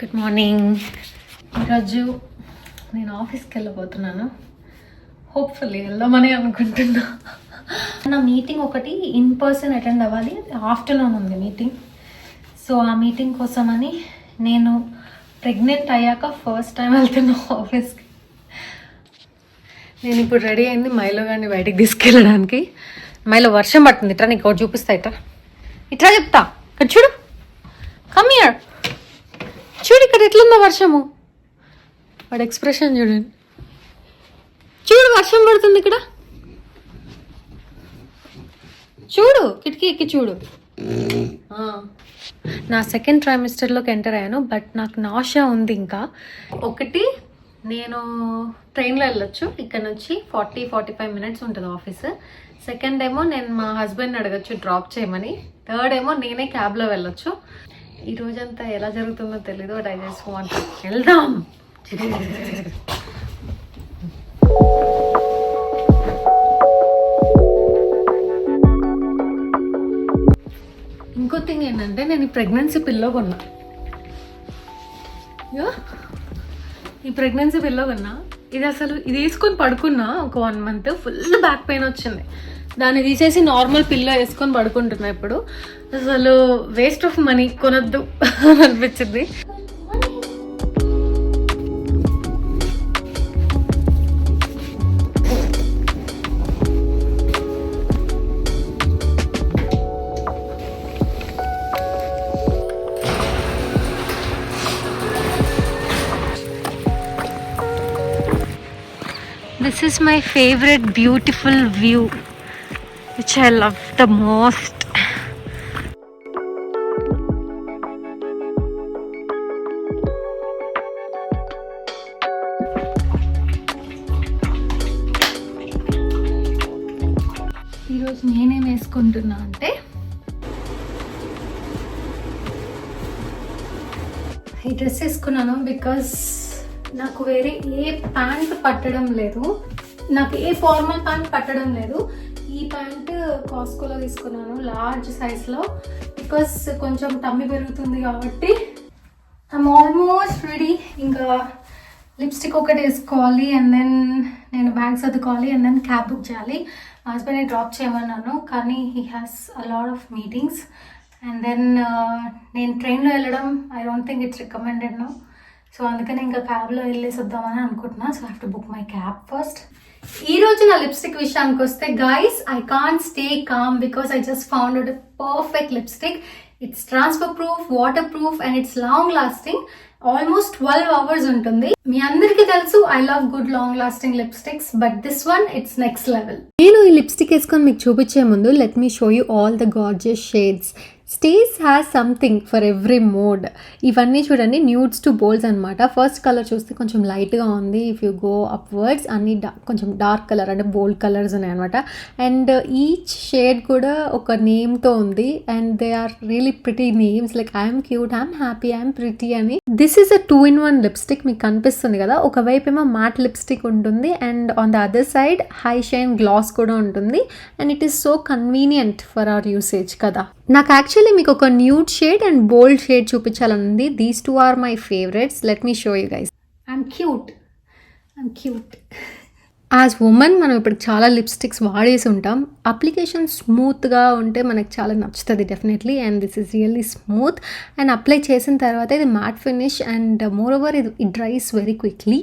Good morning ఈరోజు నేను ఆఫీస్కి వెళ్ళబోతున్నాను. హోప్ఫుల్లీ వెళ్దామని అనుకుంటున్నా. నా మీటింగ్ ఒకటి ఇన్ పర్సన్ అటెండ్ అవ్వాలి. ఆఫ్టర్నూన్ ఉంది మీటింగ్ సో ఆ మీటింగ్ కోసమని నేను ప్రెగ్నెంట్ అయ్యాక ఫస్ట్ టైం వెళ్తున్నా ఆఫీస్కి నేను ఇప్పుడు రెడీ అయింది మైలో గారిని బయటికి తీసుకెళ్ళడానికి. మైలో వర్షం పడుతుంది. ఇట్రా నీకు ఒకటి చూపిస్తా ఇట్రా. ఇట్రా చెప్తా. ఇక్కడ చూడు. కమ్ ఇయర్ చూడు ఇక్కడ ఎట్లుందో వర్షము. వాడు ఎక్స్ప్రెషన్ చూడండి చూడు వర్షం పడుతుంది ఇక్కడ. చూడు కిటికీ ఎక్కి చూడు. నా సెకండ్ ట్రైమిస్టర్లోకి ఎంటర్ అయ్యాను బట్ నాకు నాషా ఉంది ఇంకా. ఒకటి నేను ట్రైన్లో వెళ్ళొచ్చు. ఇక్కడ నుంచి ఫార్టీ ఫార్టీ ఫైవ్ మినిట్స్ ఉంటుంది ఆఫీస్ సెకండ్ ఏమో నేను మా హస్బెండ్ అడగచ్చు డ్రాప్ చేయమని. థర్డ్ ఏమో నేనే క్యాబ్లో వెళ్ళొచ్చు. ఈ రోజంతా ఎలా జరుగుతుందో తెలీదు బట్ ఐ జస్ట్ వాంట్ వెళ్దాం. ఇంకో థింగ్ ఏంటంటే నేను ఈ ప్రెగ్నెన్సీ పిల్లో కొన్నా. ఈ ప్రెగ్నెన్సీ పిల్లో కొన్నా. ఇది అసలు ఇది వేసుకొని పడుకున్నా ఒక one month full back pain వచ్చింది. దాన్ని తీసేసి నార్మల్ పిల్లో వేసుకొని పడుకుంటున్నా ఇప్పుడు. అసలు వేస్ట్ ఆఫ్ మనీ కొనొద్దు అనిపించింది. This is my favourite beautiful view which I love the most. ఈరోజు నేనేం వేసుకుంటున్నా అంటే ఈ డ్రెస్ వేసుకున్నాను బికాస్ నాకు వేరే ఏ ప్యాంట్ పట్టడం లేదు నాకు ఏ ఫార్మల్ ప్యాంట్ పట్టడం లేదు. ఈ ప్యాంట్ కాస్కోలో తీసుకున్నాను లార్జ్ సైజ్లో బికాస్ కొంచెం టమ్మి పెరుగుతుంది కాబట్టి ఐమ్ ఆల్మోస్ట్ రెడీ ఇంకా లిప్స్టిక్ ఒకటి వేసుకోవాలి అండ్ దెన్ నేను బ్యాగ్ సర్దుకోవాలి అండ్ దెన్ క్యాబ్ బుక్ చేయాలి. మా హస్బెండ్ని డ్రాప్ చేయమన్నాను కానీ he has a lot of meetings and then నేను ట్రైన్లో వెళ్ళడం I don't think it's recommended no so అందుకని ఇంకా క్యాబ్లో వెళ్ళేసి వద్దామని అనుకుంటున్నా. So have to book my cab first ఈ రోజు నా లిప్స్టిక్ విషయానికి వస్తే guys I can't stay calm because I just found out perfect lipstick it's transfer proof waterproof and it's long lasting almost twelve hours ఉంటుంది. మీ అందరికీ తెలుసు I love good long lasting lipsticks but this one it's next level నేను ఈ lipstick వేసుకొని మీకు చూపించే ముందు let me show you all the gorgeous shades stays has something for every mode ఇవన్నీ చూడండి న్యూడ్స్ టు బోల్స్ అనమాట ఫస్ట్ కలర్ చూస్తే కొంచెం లైట్గా ఉంది. ఇఫ్ యూ గో అప్వర్డ్స్ అన్ని కొంచెం డార్క్ కలర్ అంటే బోల్డ్ కలర్స్ ఉన్నాయన్నమాట అండ్ ఈచ్ షేడ్ కూడా ఒక నేమ్తో ఉంది. And they are really pretty names like I'm cute I'm happy I'm pretty అని this is a two in one lipstick మీకు కనిపిస్తుంది కదా. ఒకవైపు ఏమో మ్యాట్ లిప్స్టిక్ ఉంటుంది. And on the other side high shine gloss కూడా ఉంటుంది. And it is so convenient for our usage కదా. నాకు యాక్చువల్లీ మీకు ఒక nude shade and bold shade చూపించాలనుంది these two are my favourites let me show you guys I'm cute I'm cute as women మనం ఇప్పుడు చాలా lipsticks వాడేసి ఉంటాం. Application స్మూత్గా ఉంటే మనకు చాలా నచ్చుతుంది definitely and this is really smooth and apply చేసిన తర్వాత ఇది matte finish and moreover ఇది it dries very quickly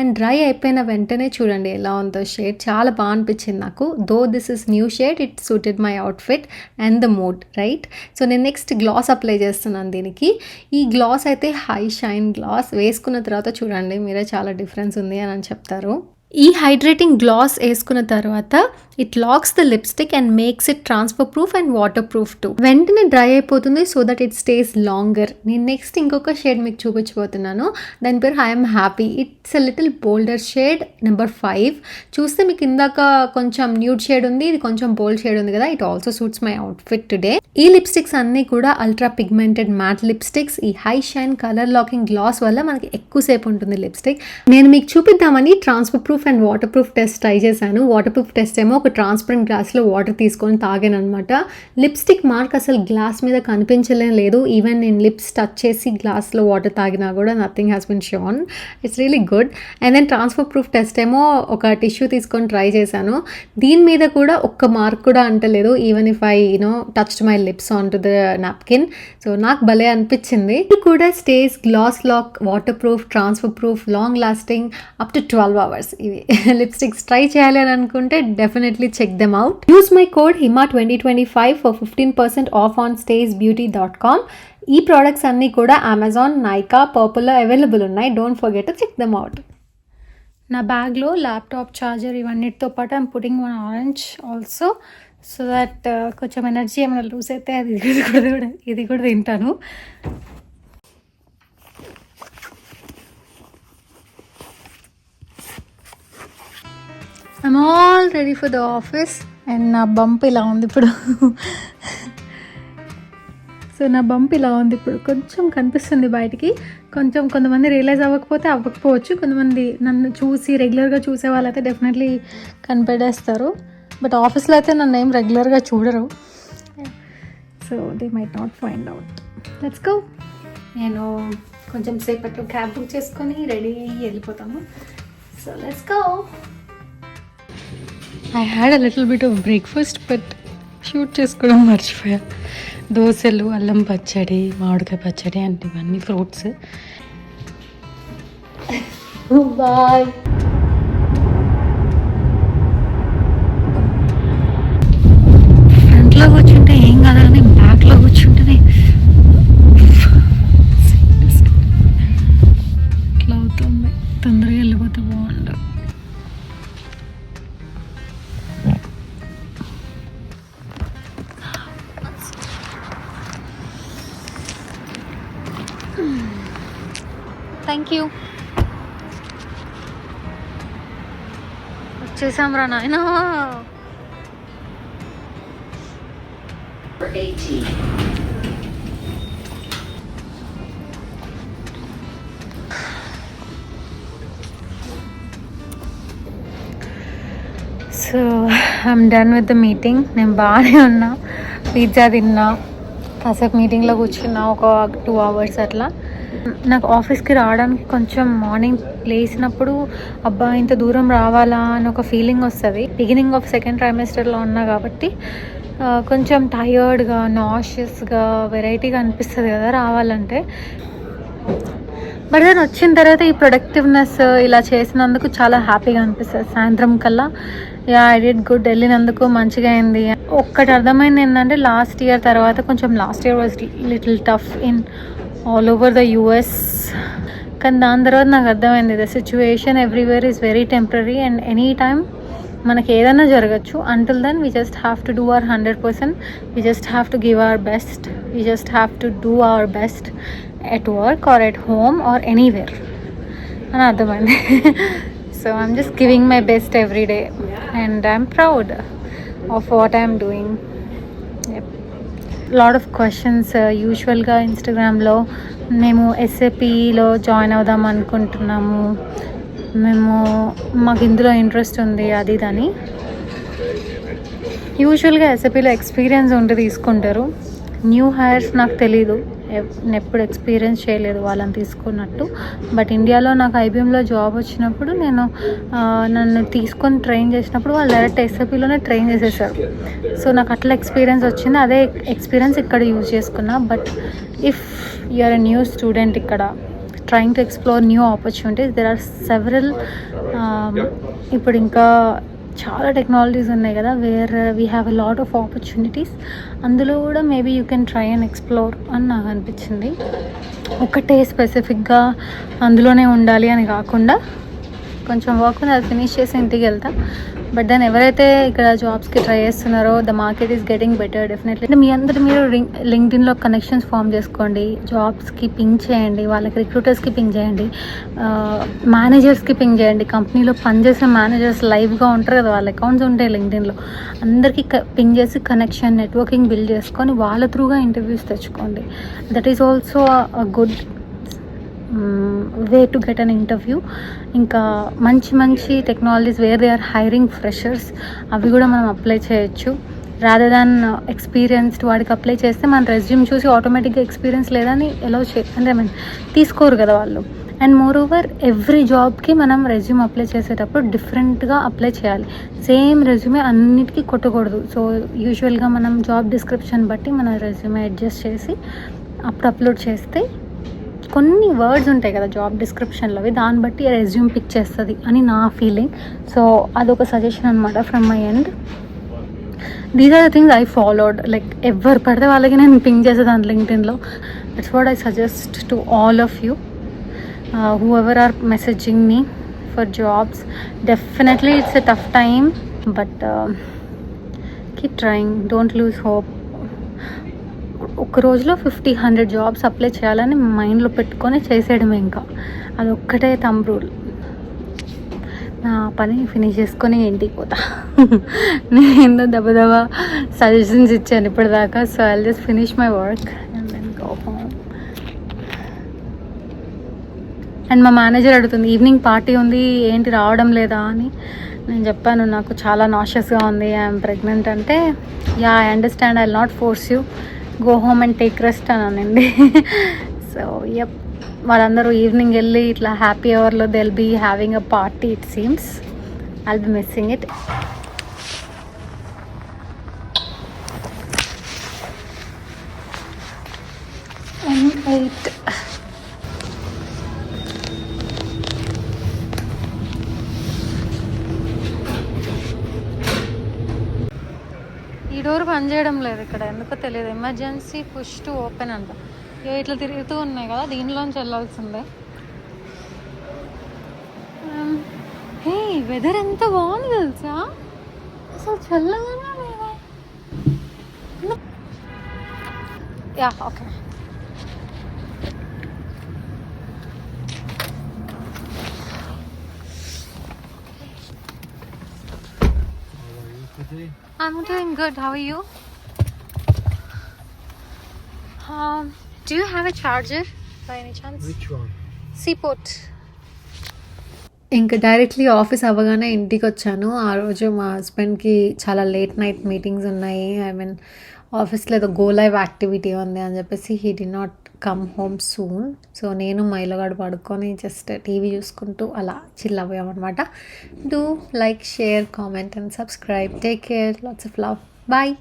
and dry అయిపోయిన వెంటనే చూడండి ఎలా ఉందో షేడ్ చాలా బాగా అనిపించింది నాకు. Though this is new shade it suited my outfit and the mood right so నేను నెక్స్ట్ గ్లాస్ అప్లై చేస్తున్నాను దీనికి. ఈ గ్లాస్ అయితే హై షైన్ గ్లాస్ వేసుకున్న తర్వాత చూడండి మీరే చాలా డిఫరెన్స్ ఉంది అని అని చెప్తారు. ఈ హైడ్రేటింగ్ గ్లాస్ వేసుకున్న తర్వాత it locks the lipstick and makes it transfer proof and waterproof too. వెంటనే డ్రై అయిపోతుంది so that it stays longer. నేను నెక్స్ట్ ఇంకొక షేడ్ మీకు చూపించబోతున్నాను. దాని పేరు I'm happy. It's a little bolder shade number five. చూస్తే మీకు ఇందాక కొంచెం న్యూడ్ షేడ్ ఉంది ఇది కొంచెం బోల్డ్ షేడ్ ఉంది కదా it also suits my outfit today. ఈ లిప్స్టిక్స్ అన్నీ కూడా అల్ట్రా పిగ్మెంటెడ్ మ్యాట్ లిప్స్టిక్స్. ఈ high shine colour locking gloss వల్ల మనకి ఎక్కువసేపు ఉంటుంది లిప్స్టిక్. నేను మీకు చూపిద్దామని transfer proof proof and waterproof test try చేశాను. వాటర్ ప్రూఫ్ టెస్ట్ ఏమో ఒక ట్రాన్స్పరెంట్ గ్లాస్లో వాటర్ తీసుకొని తాగాను అనమాట లిప్స్టిక్ మార్క్ అసలు గ్లాస్ మీద కనిపించలేం లేదు. ఈవెన్ నేను లిప్స్ టచ్ చేసి గ్లాస్లో వాటర్ తాగినా కూడా nothing has been shown it's really good and then transfer proof test ఏమో ఒక టిష్యూ తీసుకొని ట్రై చేశాను. దీని మీద కూడా ఒక్క మార్క్ కూడా అంటలేదు. Even if I you know touched my lips on to the napkin so నాకు భలే అనిపించింది. ఇది కూడా stays gloss lock waterproof transfer proof long lasting up to twelve hours lipsticks try చేయాలి అని అనుకుంటే definitely check them out use my code Hima twenty twenty five for fifteen percent off on stage beauty dot com ఈ products అన్నీ కూడా Amazon Nykaa పర్పుల్లో available ఉన్నాయి. Don't forget to check them out నా బ్యాగ్లో ల్యాప్టాప్ ఛార్జర్ ఇవన్నిటితో పాటు I'm putting one orange also so that కొంచెం ఎనర్జీ ఏమైనా లూజ్ అయితే అది ఇది కూడా ఇది కూడా తింటాను. I'm all ready for the office and నా బంప్ ఇలా ఉంది ఇప్పుడు. సో నా బంప్ ఇలా ఉంది ఇప్పుడు. కొంచెం కనిపిస్తుంది బయటికి. కొంచెం కొంతమంది రియలైజ్ అవ్వకపోతే అవ్వకపోవచ్చు. కొంతమంది నన్ను చూసి రెగ్యులర్గా చూసే వాళ్ళైతే డెఫినెట్లీ కనిపెడేస్తారు బట్ ఆఫీస్లో అయితే నన్ను ఏం రెగ్యులర్గా చూడరు. So they might not find out let's go నేను కొంచెం సేపట్లో క్యాబ్ బుక్ చేసుకొని రెడీ అయ్యి వెళ్ళిపోతాము. So let's go I had a little bit of breakfast but shoot చేసుకోవడం మర్చిపోయా. దోశలు అల్లం పచ్చడి మామిడికాయ పచ్చడి అంటే ఇవన్నీ ఫ్రూట్స్ బాయ్ యూ. వచ్చేసాం రా నాయన. So I'm done with the meeting నేను బాగానే ఉన్నా. పిజ్జా తిన్నా. కాసేపు మీటింగ్లో కూర్చున్నా. ఒక టూ అవర్స్ అట్లా. నాకు ఆఫీస్కి రావడానికి కొంచెం మార్నింగ్ లేచినప్పుడు అబ్బా ఇంత దూరం రావాలా? అని ఒక ఫీలింగ్ వస్తుంది. బిగినింగ్ ఆఫ్ సెకండ్ ట్రైమిస్టర్లో ఉన్నా కాబట్టి కొంచెం టయర్డ్గా నాషియస్గా వెరైటీగా అనిపిస్తుంది కదా రావాలంటే. బట్ దాని వచ్చిన తర్వాత ఈ ప్రొడక్టివ్నెస్ ఇలా చేసినందుకు చాలా హ్యాపీగా అనిపిస్తుంది. సాయంత్రం కల్లా యా ఐ డిడ్ గుడ్ వెళ్ళినందుకు మంచిగా అయింది. ఒక్కటి అర్థమైంది ఏంటంటే లాస్ట్ ఇయర్ తర్వాత కొంచెం last year was little tough in all over the US కానీ దాని తర్వాత నాకు అర్థమైంది the situation everywhere is very temporary and any time మనకి ఏదైనా జరగచ్చు until then we just have to do our hundred percent we just have to give our best we just have to do our best at work or at home or anywhere అని అర్థమైంది so I'm just giving my best every day and I'm proud of what I'm doing lot of questions యూజువల్గా ఇన్స్టాగ్రామ్లో మేము ఎస్ఏపిలో join అవుదాం అనుకుంటున్నాము. మేము మాకు ఇందులో ఇంట్రెస్ట్ ఉంది అది దాని యూజువల్గా ఎస్ఏపిలో ఎక్స్పీరియన్స్ ఉంటే తీసుకుంటారు. న్యూ హైర్స్ నాకు తెలీదు. ఎప్పుడు ఎక్స్పీరియన్స్ చేయలేదు వాళ్ళని తీసుకున్నట్టు. బట్ ఇండియాలో నాకు ఐబీఎంలో జాబ్ వచ్చినప్పుడు నేను నన్ను తీసుకొని ట్రైన్ చేసినప్పుడు వాళ్ళు డైరెక్ట్ ఎస్ఏపీలోనే ట్రైన్ చేసేసారు. సో నాకు అట్లా ఎక్స్పీరియన్స్ వచ్చింది. అదే ఎక్స్పీరియన్స్ ఇక్కడ యూజ్ చేసుకున్నా. But if you're a new student ఇక్కడ trying to explore new opportunities there are several ఇప్పుడు ఇంకా చాలా టెక్నాలజీస్ ఉన్నాయి కదా where we have a lot of opportunities అందులో కూడా maybe you can try and explore అని నాకు అనిపించింది. ఒకటే స్పెసిఫిక్గా అందులోనే ఉండాలి అని కాకుండా కొంచెం వర్క్ అది ఫినిష్ చేసి ఇంటికి వెళ్తా. బట్ దాన్ ఎవరైతే ఇక్కడ జాబ్స్కి ట్రై చేస్తున్నారో the market is getting better definitely మీ అందరు మీరు లింక్డ్ఇన్లో కనెక్షన్స్ ఫామ్ చేసుకోండి జాబ్స్కి పింగ్ చేయండి వాళ్ళకి రిక్రూటర్స్కి పింగ్ చేయండి మేనేజర్స్కి పింగ్ చేయండి. కంపెనీలో పనిచేసే మేనేజర్స్ లైవ్గా ఉంటారు కదా వాళ్ళ అకౌంట్స్ ఉంటాయి లింక్డ్ఇన్లో అందరికీ పింగ్ చేసి కనెక్షన్ నెట్వర్కింగ్ బిల్డ్ చేసుకొని వాళ్ళ త్రూగా ఇంటర్వ్యూస్ తెచ్చుకోండి. That is also good way to get an interview ఇంకా మంచి మంచి technologies where they are hiring freshers అవి కూడా మనం అప్లై చేయొచ్చు. రాదర్ దాన్ ఎక్స్పీరియన్స్డ్ వాడికి అప్లై చేస్తే మన రెజ్యూమ్ చూసి ఆటోమేటిక్గా ఎక్స్పీరియన్స్ లేదని ఎలా చే అంటే ఐ మీన్ తీసుకోరు కదా వాళ్ళు. అండ్ మోర్ ఓవర్ ఎవ్రీ జాబ్కి మనం రెజ్యూమ్ అప్లై చేసేటప్పుడు డిఫరెంట్గా అప్లై చేయాలి. సేమ్ రెజ్యూమే అన్నిటికీ కొట్టకూడదు. సో యూజువల్గా మనం జాబ్ డిస్క్రిప్షన్ బట్టి మన రెజ్యూమే అడ్జస్ట్ చేసి అప్పుడు అప్లోడ్ చేస్తే కొన్ని వర్డ్స్ ఉంటాయి కదా జాబ్ డిస్క్రిప్షన్లోవి దాన్ని బట్టి రెజ్యూమ్ పిక్ చేస్తుంది అని నా ఫీలింగ్ సో అదొక సజెషన్ అనమాట from my end these are the things I followed like ఎవరు పడితే వాళ్ళకి నేను పింక్ చేసేదాన్ని లింక్డ్ఇన్లో that's what I suggest to all of you whoever are messaging me for jobs definitely it's a tough time but keep trying don't lose hope ఒక రోజులో fifty hundred jobs apply చేయాలని మైండ్లో పెట్టుకొని చేసేయడమే ఇంకా. అది ఒక్కటే తమ్ రూల్. నా పని ఫినిష్ చేసుకొని ఇంటికి పోతా. నేను దెబ్బ దెబ్బ సజెషన్స్ ఇచ్చాను ఇప్పటిదాకా so I just finish my work and then go home and మా మేనేజర్ అడుగుతుంది ఈవినింగ్ పార్టీ ఉంది ఏంటి రావడం లేదా? అని. నేను చెప్పాను నాకు చాలా నాషియస్గా ఉంది ఐఎమ్ ప్రెగ్నెంట్. అంటే yeah I understand I not force you. Go home and take rest అని అనండి సో ఎప్ వాళ్ళందరూ ఈవినింగ్ వెళ్ళి ఇట్లా హ్యాపీ అవర్లో they'll be having a party it seems I'll be missing it eight పనిచేయడం లేదు ఇక్కడ. ఎందుకో తెలియదు. ఎమర్జెన్సీ పుష్ టు ఓపెన్ అంట. ఇగో ఇట్లా తిరుగుతూ ఉన్నాయి కదా దీనిలోంచి వెళ్ళాల్సిందే. Um, హే వెదర్ ఎంత బాగుంది తెలుసా? అసలు చల్లగానే లేదా? Yeah okay I'm doing good. How are you? Um, do you have a charger by any chance? Which one? Seaport. ఇంకా డైరెక్ట్లీ ఆఫీస్ అవ్వగానే ఇంటికి వచ్చాను ఆ రోజు మా హస్బెండ్కి చాలా లేట్ నైట్ మీటింగ్స్ ఉన్నాయి ఐ మీన్ ఆఫీస్లో ఏదో గో లైవ్ యాక్టివిటీ ఉంది అని చెప్పేసి he did not come home soon so నేను మైలగాడు పడుకొని జస్ట్ టీవీ చూసుకుంటూ అలా chill అవ్వామన్నమాట do like share comment and subscribe take care lots of love bye